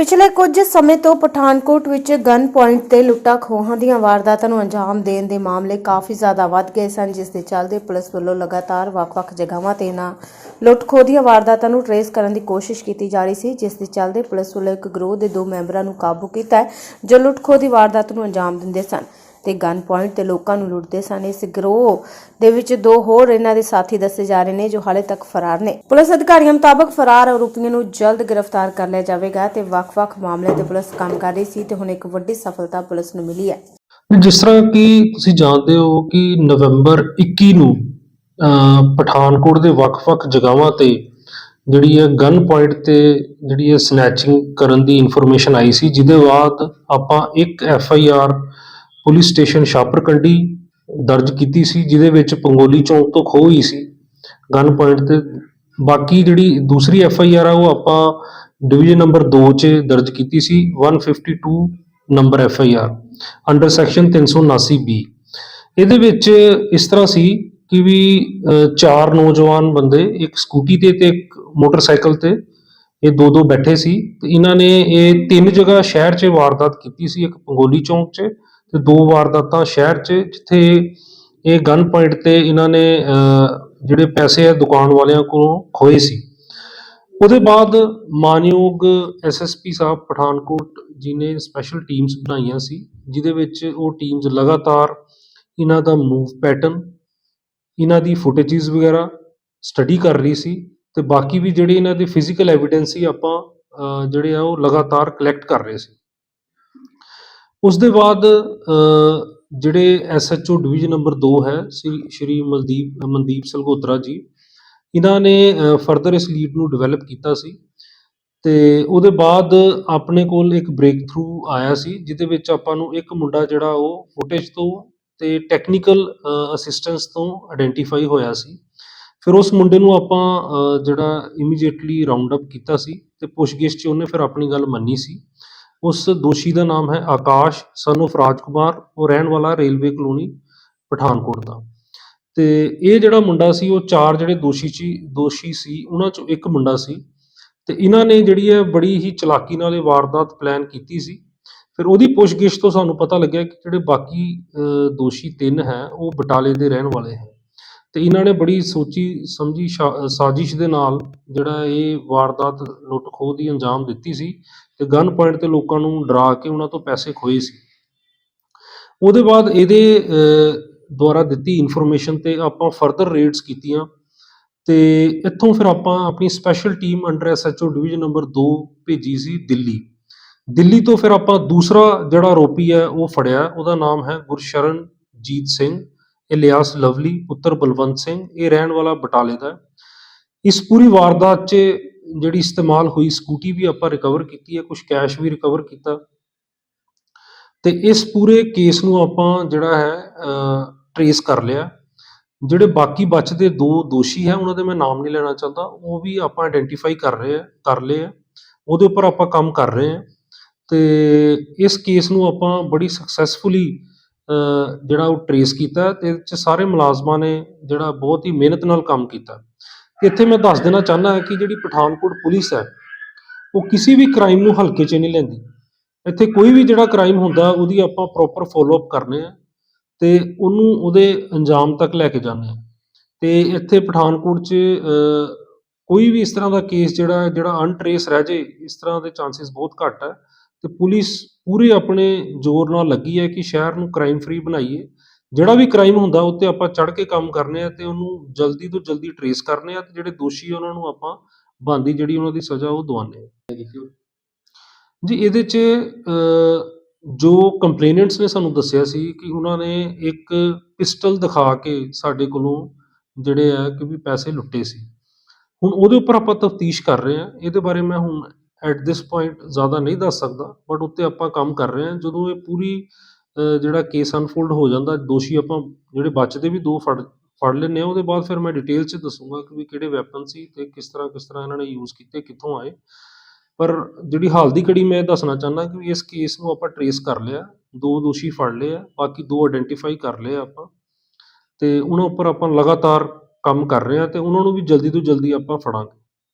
ਪਿਛਲੇ ਕੁਝ ਸਮੇਂ ਤੋਂ ਪਠਾਨਕੋਟ ਵਿੱਚ ਗਨ ਪੁਆਇੰਟ ਤੇ ਲੁੱਟਾਂ ਖੋਹਾਂ ਦੀਆਂ ਵਾਰਦਾਤਾਂ ਨੂੰ ਅੰਜਾਮ ਦੇਣ ਦੇ ਮਾਮਲੇ ਕਾਫੀ ਜ਼ਿਆਦਾ ਵੱਧ ਗਏ ਸਨ, ਜਿਸ ਦੇ ਚੱਲਦੇ ਪੁਲਿਸ ਵੱਲੋਂ ਲਗਾਤਾਰ ਵੱਖ-ਵੱਖ ਜਗ੍ਹਾਵਾਂ ਤੇ ਨਾ ਲੁੱਟ ਖੋਹ ਦੀਆਂ ਵਾਰਦਾਤਾਂ ਨੂੰ ਟਰੇਸ ਕਰਨ ਦੀ ਕੋਸ਼ਿਸ਼ ਕੀਤੀ ਜਾ ਰਹੀ ਸੀ, ਜਿਸ ਦੇ ਚੱਲਦੇ ਪੁਲਿਸ ਵੱਲੋਂ ਇੱਕ ਗਰੋਹ ਦੇ ਦੋ ਮੈਂਬਰਾਂ ਨੂੰ ਕਾਬੂ ਕੀਤਾ ਜੋ ਲੁੱਟ ਖੋਹ ਦੀ ਵਾਰਦਾਤ ਨੂੰ ਅੰਜਾਮ ਦਿੰਦੇ ਸਨ। ਤੇ ਗਨ ਪੁਆਇੰਟ ਤੇ ਲੋਕਾਂ ਨੂੰ ਲੁੱਟਦੇ ਸਨ। ਇਸ ਗਰੋਹ ਦੇ ਵਿੱਚ ਦੋ ਹੋਰ ਇਹਨਾਂ ਦੇ ਸਾਥੀ ਦੱਸੇ ਜਾ ਰਹੇ ਨੇ ਜੋ ਹਾਲੇ ਤੱਕ ਫਰਾਰ ਨੇ। ਪੁਲਿਸ ਅਧਿਕਾਰੀਆਂ ਮੁਤਾਬਕ ਫਰਾਰ ਆਰੋਪੀਆਂ ਨੂੰ ਜਲਦ ਗ੍ਰਿਫਤਾਰ ਕਰ ਲਿਆ ਜਾਵੇਗਾ ਤੇ ਵੱਖ-ਵੱਖ ਮਾਮਲਿਆਂ ਤੇ ਪੁਲਿਸ ਕੰਮ ਕਰ ਰਹੀ ਸੀ ਤੇ ਹੁਣ ਇੱਕ ਵੱਡੀ ਸਫਲਤਾ ਪੁਲਿਸ ਨੂੰ ਮਿਲੀ ਹੈ। ਜਿਸ ਤਰ੍ਹਾਂ ਕਿ ਤੁਸੀਂ ਜਾਣਦੇ ਹੋ ਕਿ ਨਵੰਬਰ 21 ਨੂੰ ਪਠਾਨਕੋਟ ਦੇ ਵੱਖ-ਵੱਖ ਜਗ੍ਹਾਵਾਂ ਤੇ ਜਿਹੜੀ ਹੈ ਗਨ ਪੁਆਇੰਟ ਤੇ ਜਿਹੜੀ ਹੈ ਸਨੈਚਿੰਗ ਕਰਨ ਦੀ ਇਨਫੋਰਮੇਸ਼ਨ ਆਈ ਸੀ, ਜਿਹਦੇ ਬਾਅਦ ਆਪਾਂ ਇੱਕ F I R police station Chhaparkandi ਦਰਜ ਕੀਤੀ ਸੀ, ਜਿਹਦੇ ਵਿੱਚ ਪੰਗੋਲੀ ਚੌਂਕ ਤੋਂ ਖੋਹ ਹੋਈ ਸੀ। ਗਨ ਪੁਆਇੰਟ ਤੇ ਬਾਕੀ ਜਿਹੜੀ ਦੂਸਰੀ ਐਫ ਆਈ ਆਰ ਆ, ਉਹ ਆਪਾਂ ਡਿਵੀਜ਼ਨ ਨੰਬਰ 2 ਚ ਦਰਜ ਕੀਤੀ ਸੀ 152 number F I R under section 379 B ਇਹਦੇ ਵਿੱਚ ਇਸ ਤਰ੍ਹਾਂ ਸੀ ਕਿ ਵੀ ਚਾਰ ਨੌਜਵਾਨ ਬੰਦੇ, ਇੱਕ ਸਕੂਟੀ ਤੇ ਤੇ ਇੱਕ ਮੋਟਰਸਾਈਕਲ ਤੇ ਇਹ ਦੋ ਦੋ ਬੈਠੇ ਸੀ। ਤੇ ਇਹਨਾਂ ਨੇ ਇਹ ਤਿੰਨ ਜਗ੍ਹਾ ਸ਼ਹਿਰ 'ਚ ਵਾਰਦਾਤ ਕੀਤੀ ਸੀ, ਇੱਕ ਪੰਗੋਲੀ ਚੌਂਕ 'ਚ ਤੇ ਦੋ ਵਾਰਦਾਤਾਂ ਸ਼ਹਿਰ 'ਚ, ਜਿੱਥੇ ਇਹ ਗਨ ਪੁਆਇੰਟ ਤੇ ਇਹਨਾਂ ਨੇ ਜਿਹੜੇ ਪੈਸੇ ਆ ਦੁਕਾਨ ਵਾਲਿਆਂ ਕੋਲੋਂ ਖੋਏ ਸੀ। ਉਹਦੇ ਬਾਅਦ ਮਾਨਯੋਗ ਐਸਐਸਪੀ ਸਾਹਿਬ ਪਠਾਨਕੋਟ ਜੀ ਨੇ ਸਪੈਸ਼ਲ ਟੀਮਸ ਬਣਾਈਆਂ ਸੀ, ਜਿਹਦੇ ਵਿੱਚ ਉਹ ਟੀਮਸ ਲਗਾਤਾਰ ਇਹਨਾਂ ਦਾ ਮੂਵ ਪੈਟਰਨ ਇਹਨਾਂ ਦੀ ਫੁਟੇजेस ਵਗੈਰਾ ਸਟੱਡੀ ਕਰ ਰਹੀ ਸੀ ਤੇ ਬਾਕੀ ਵੀ ਜਿਹੜੇ ਇਹਨਾਂ ਦੇ ਫਿਜ਼ੀਕਲ ਐਵੀਡੈਂਸ ਸੀ ਆਪਾਂ ਜਿਹੜੇ ਆ ਉਹ ਲਗਾਤਾਰ ਕਲੈਕਟ ਕਰ ਰਹੇ ਸੀ। ਉਸ ਦੇ ਬਾਅਦ ਅਹ, ਜਿਹੜੇ ਐਸਐਚਓ ਡਿਵੀਜ਼ਨ ਨੰਬਰ 2 ਹੈ ਸ੍ਰੀ ਸ਼੍ਰੀ ਮਲਦੀਪ ਮਨਦੀਪ ਸਲਗੋਤਰਾ ਜੀ ਇਹਨਾਂ ਨੇ ਫਰਦਰ ਇਸ ਲੀਡ ਨੂੰ ਡਿਵੈਲਪ ਕੀਤਾ ਸੀ ਤੇ ਉਹਦੇ ਬਾਅਦ ਆਪਣੇ ਕੋਲ ਇੱਕ ਬ੍ਰੇਕ ਥਰੂ ਆਇਆ ਸੀ ਜਿਹਦੇ ਵਿੱਚ ਆਪਾਂ ਨੂੰ ਇੱਕ ਮੁੰਡਾ ਜਿਹੜਾ ਉਹ ਫੁਟੇਜ ਤੋਂ ਤੇ ਟੈਕਨੀਕਲ ਅਸਿਸਟੈਂਸ ਤੋਂ ਆਇਡੈਂਟੀਫਾਈ ਹੋਇਆ ਸੀ। ਫਿਰ ਉਸ ਮੁੰਡੇ ਨੂੰ ਆਪਾਂ ਜਿਹੜਾ ਇਮੀਡੀਏਟਲੀ ਰਾਉਂਡ ਅਪ ਕੀਤਾ ਸੀ ਤੇ ਪੁੱਛਗਿੱਛ 'ਚ ਉਹਨੇ ਫਿਰ ਆਪਣੀ ਗੱਲ ਮੰਨੀ ਸੀ। ਉਸ ਦੋਸ਼ੀ ਦਾ ਨਾਮ ਹੈ ਆਕਾਸ਼ ਸਨ of ਰਾਜਕੁਮਾਰ, ਉਹ ਰਹਿਣ ਵਾਲਾ ਰੇਲਵੇ ਕਲੋਨੀ, ਪਠਾਨਕੋਟ ਦਾ। ਤੇ ਇਹ ਜਿਹੜਾ ਮੁੰਡਾ ਸੀ, ਉਹ ਚਾਰ ਜਿਹੜੇ ਦੋਸ਼ੀ ਸੀ ਦੋਸ਼ੀ ਸੀ, ਉਹਨਾਂ ਚੋਂ ਇੱਕ ਮੁੰਡਾ ਸੀ। ਤੇ ਇਹਨਾਂ ਨੇ ਜਿਹੜੀ ਹੈ ਬੜੀ ਹੀ ਚਲਾਕੀ ਨਾਲ ਇਹ ਵਾਰਦਾਤ ਪਲਾਨ ਕੀਤੀ ਸੀ। ਫਿਰ ਉਹਦੀ ਪੁੱਛਗਿੱਛ ਤੋਂ ਸਾਨੂੰ ਪਤਾ ਲੱਗਿਆ ਕਿ ਜਿਹੜੇ ਬਾਕੀ ਦੋਸ਼ੀ ਤਿੰਨ ਹੈ, ਉਹ ਬਟਾਲੇ ਦੇ ਰਹਿਣ ਵਾਲੇ ਹੈ। ਅਤੇ ਇਹਨਾਂ ਨੇ ਬੜੀ ਸੋਚੀ ਸਮਝੀ ਸ਼ਾ- ਸਾਜ਼ਿਸ਼ ਦੇ ਨਾਲ ਜਿਹੜਾ ਇਹ ਵਾਰਦਾਤ ਲੁੱਟ ਖੋਹ ਦੀ ਅੰਜਾਮ ਦਿੱਤੀ ਸੀ ਅਤੇ ਗਨ ਪੁਆਇੰਟ ਤੇ ਲੋਕਾਂ ਨੂੰ ਡਰਾ ਕੇ ਉਹਨਾਂ ਤੋਂ ਪੈਸੇ ਖੋਏ ਸੀ। ਉਹਦੇ ਬਾਅਦ ਇਹਦੇ ਦੁਆਰਾ ਦਿੱਤੀ ਇਨਫੋਰਮੇਸ਼ਨ ਤੇ ਆਪਾਂ ਫਰਦਰ ਰੇਡਸ ਕੀਤੀਆਂ ਤੇ ਇੱਥੋਂ ਫਿਰ ਆਪਾਂ ਆਪਣੀ special team under SHO division number 2 ਭੇਜੀ ਸੀ ਦਿੱਲੀ। ਦਿੱਲੀ ਤੋਂ ਫਿਰ ਆਪਾਂ ਦੂਸਰਾ ਜਿਹੜਾ ਆਰੋਪੀ ਹੈ ਉਹ ਫੜਿਆ, ਉਹਦਾ ਨਾਮ ਹੈ ਗੁਰਸ਼ਰਨਜੀਤ ਸਿੰਘ। ਇਲਿਆਸ ਲਵਲੀ, ਪੁੱਤਰ ਬਲਵੰਤ ਸਿੰਘ, ਇਹ ਰਹਿਣ ਵਾਲਾ ਬਟਾਲੇ ਦਾ ਹੈ। ਇਸ ਪੂਰੀ ਵਾਰਦਾਤ 'ਚ ਜਿਹੜੀ ਇਸਤੇਮਾਲ ਹੋਈ, ਸਕੂਟੀ ਵੀ ਆਪਾਂ ਰਿਕਵਰ ਕੀਤੀ ਹੈ ਕੁਝ ਕੈਸ਼ ਵੀ ਰਿਕਵਰ ਕੀਤਾ। ਤੇ ਇਸ ਪੂਰੇ ਕੇਸ ਨੂੰ ਆਪਾਂ ਜਿਹੜਾ ਹੈ ਟਰੇਸ ਕਰ ਲਿਆ। ਜਿਹੜੇ ਬਾਕੀ ਬਚਦੇ ਦੋ ਦੋਸ਼ੀ ਹੈ, ਉਹਨਾਂ ਦੇ ਮੈਂ ਨਾਮ ਨਹੀਂ ਲੈਣਾ ਚਾਹੁੰਦਾ, ਉਹ ਵੀ ਆਪਾਂ ਆਇਡੈਂਟੀਫਾਈ ਕਰ ਰਹੇ ਆ ਕਰ ਲਏ ਆ ਉਹਦੇ ਉੱਪਰ ਆਪਾਂ ਕੰਮ ਕਰ ਰਹੇ ਆ ਤੇ ਇਸ ਕੇਸ ਨੂੰ ਆਪਾਂ ਬੜੀ ਸਕਸੈਸਫੁਲੀ ਜਿਹੜਾ ਉਹ ਟਰੇਸ ਕੀਤਾ ਅਤੇ ਇਹਦੇ ਚ ਸਾਰੇ ਮੁਲਾਜ਼ਮਾਂ ਨੇ ਜਿਹੜਾ ਬਹੁਤ ਹੀ ਮਿਹਨਤ ਨਾਲ ਕੰਮ ਕੀਤਾ ਤੇ ਇੱਥੇ ਮੈਂ ਦੱਸ ਦੇਣਾ ਚਾਹੁੰਦਾ ਕਿ ਜਿਹੜੀ ਪਠਾਨਕੋਟ ਪੁਲਿਸ ਹੈ, ਉਹ ਕਿਸੇ ਵੀ ਕ੍ਰਾਈਮ ਨੂੰ ਹਲਕੇ 'ਚ ਨਹੀਂ ਲੈਂਦੀ। ਇੱਥੇ ਕੋਈ ਵੀ ਜਿਹੜਾ ਕ੍ਰਾਈਮ ਹੁੰਦਾ, ਉਹਦੀ ਆਪਾਂ ਪ੍ਰੋਪਰ ਫੋਲੋ ਅਪ ਕਰਨੇ ਆ, ਤੇ ਉਹਨੂੰ ਉਹਦੇ ਅੰਜਾਮ ਤੱਕ ਲੈ ਕੇ ਜਾਂਦੇ ਆ। ਤੇ ਇੱਥੇ ਪਠਾਨਕੋਟ 'ਚ ਕੋਈ ਵੀ ਇਸ ਤਰ੍ਹਾਂ ਦਾ ਕੇਸ ਜਿਹੜਾ ਜਿਹੜਾ ਅਨਟ੍ਰੇਸ ਰਹਿ ਜੇ ਇਸ ਤਰ੍ਹਾਂ ਦੇ ਚਾਂਸਸ ਬਹੁਤ ਘੱਟ ਹੈ ਅਤੇ ਪੁਲਿਸ ਪੂਰੇ ਆਪਣੇ ਜ਼ੋਰ ਨਾਲ ਲੱਗੀ ਹੈ ਕਿ ਸ਼ਹਿਰ ਨੂੰ ਕ੍ਰਾਈਮ ਫਰੀ ਬਣਾਈਏ। ਜਿਹੜਾ ਵੀ ਕ੍ਰਾਈਮ ਹੁੰਦਾ ਉਹ 'ਤੇ ਆਪਾਂ ਚੜ੍ਹ ਕੇ ਕੰਮ ਕਰਨੇ ਆ ਅਤੇ ਉਹਨੂੰ ਜਲਦੀ ਤੋਂ ਜਲਦੀ ਟਰੇਸ ਕਰਨੇ ਆ ਅਤੇ ਜਿਹੜੇ ਦੋਸ਼ੀ ਆ ਉਹਨਾਂ ਨੂੰ ਆਪਾਂ ਬਣਦੀ ਜਿਹੜੀ ਉਹਨਾਂ ਦੀ ਸਜ਼ਾ ਉਹ ਦਵਾਉਂਦੇ ਆ। ਜੀ, ਇਹਦੇ 'ਚ ਜੋ ਕੰਪਲੇਨੈਂਟਸ ਨੇ ਸਾਨੂੰ ਦੱਸਿਆ ਸੀ ਕਿ ਉਹਨਾਂ ਨੇ ਇੱਕ ਪਿਸਟਲ ਦਿਖਾ ਕੇ ਸਾਡੇ ਕੋਲੋਂ ਜਿਹੜੇ ਆ ਕਿ ਵੀ ਪੈਸੇ ਲੁੱਟੇ ਸੀ। ਹੁਣ ਉਹਦੇ ਉੱਪਰ ਆਪਾਂ ਤਫਤੀਸ਼ ਕਰ ਰਹੇ ਹਾਂ ਇਹਦੇ ਬਾਰੇ ਮੈਂ ਹੁਣ ਐਟ ਦਿਸ ਪੁਆਇੰਟ ਜ਼ਿਆਦਾ ਨਹੀਂ ਦੱਸ ਸਕਦਾ ਬਟ ਉੱਤੇ ਆਪਾਂ ਕੰਮ ਕਰ ਰਹੇ ਹਾਂ। ਜਦੋਂ ਇਹ ਪੂਰੀ ਜਿਹੜਾ ਕੇਸ ਅਨਫੋਲਡ ਹੋ ਜਾਂਦਾ, ਦੋਸ਼ੀ ਆਪਾਂ ਜਿਹੜੇ ਬਚਦੇ ਵੀ ਦੋ ਫੜ ਫੜ ਲੈਂਦੇ ਆ ਉਹਦੇ ਬਾਅਦ ਫਿਰ ਮੈਂ ਡਿਟੇਲ 'ਚ ਦੱਸੂਗਾ ਕਿ ਵੀ ਕਿਹੜੇ ਵੈਪਨ ਸੀ ਤੇ ਕਿਸ ਤਰ੍ਹਾਂ ਕਿਸ ਤਰ੍ਹਾਂ ਇਹਨਾਂ ਨੇ ਯੂਜ਼ ਕੀਤੇ, ਕਿੱਥੋਂ ਆਏ। ਪਰ ਜਿਹੜੀ ਹਾਲ ਦੀ ਘੜੀ ਮੈਂ ਇਹ ਦੱਸਣਾ ਚਾਹੁੰਦਾ ਕਿ ਵੀ ਇਸ ਕੇਸ ਨੂੰ ਆਪਾਂ ਟਰੇਸ ਕਰ ਲਿਆ, ਦੋ ਦੋਸ਼ੀ ਫੜ ਲਏ ਆ, ਬਾਕੀ ਦੋ ਆਇਡੈਂਟੀਫਾਈ ਕਰ ਲਏ ਆ ਆਪਾਂ। ਤੇ ਉਹਨਾਂ ਉੱਪਰ ਆਪਾਂ ਲਗਾਤਾਰ ਕੰਮ ਕਰ ਰਹੇ ਆ ਤੇ ਉਹਨਾਂ ਨੂੰ ਵੀ ਜਲਦੀ ਤੋਂ ਜਲਦੀ ਆਪਾਂ ਫੜਾਂਗੇ।